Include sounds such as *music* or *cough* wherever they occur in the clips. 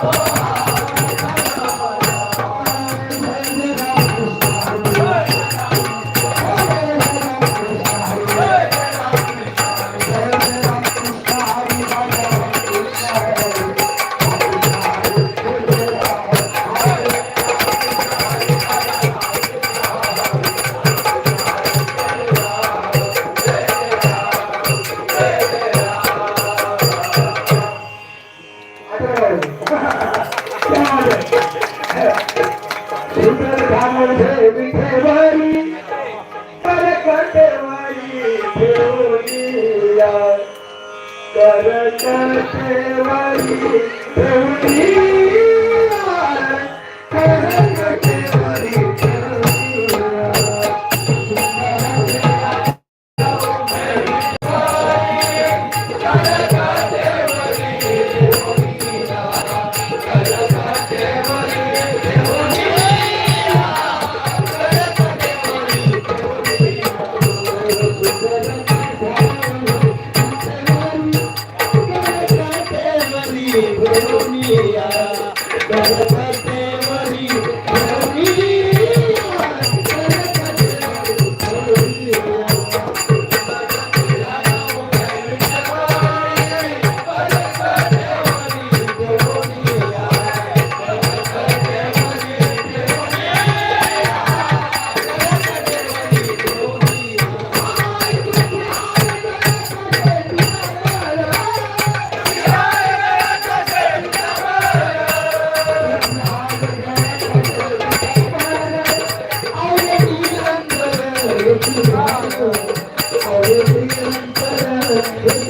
감사합니다. *laughs* ठेवाई ठेवलिया करत ठेवाई ठेवलिया करत ठेवाई ठेवलिया Gobernador Thank you.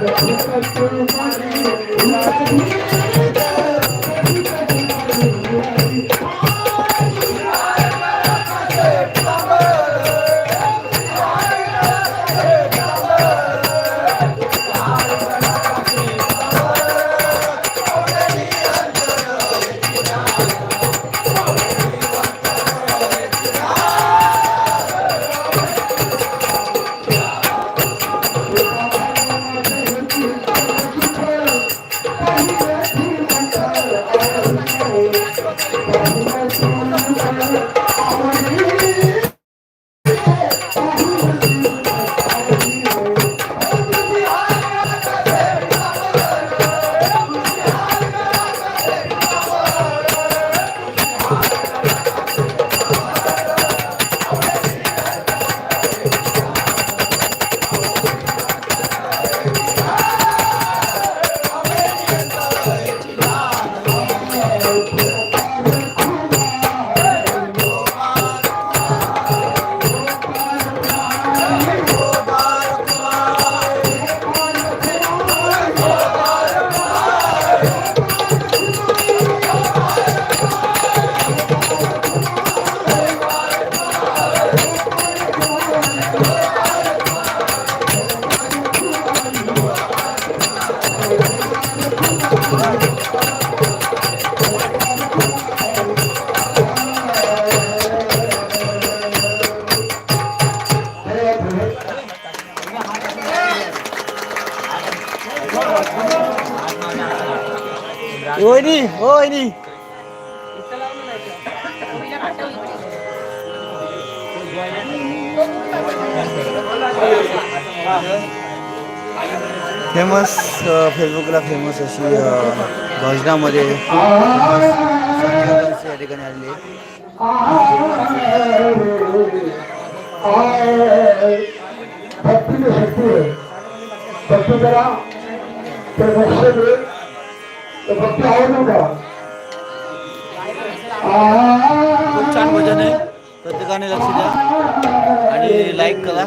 Thank you. Oh, my goodness. वहिनी हो वहिनी फेमस फेसबुकला फेमस अशी अ, भजनामध्ये या ठिकाणी आलेली आहे. लक्ष दे तर आवडू का? खूप छान भजन आहे. प्रत्येकाने लक्ष द्या. आणि लाईक करा.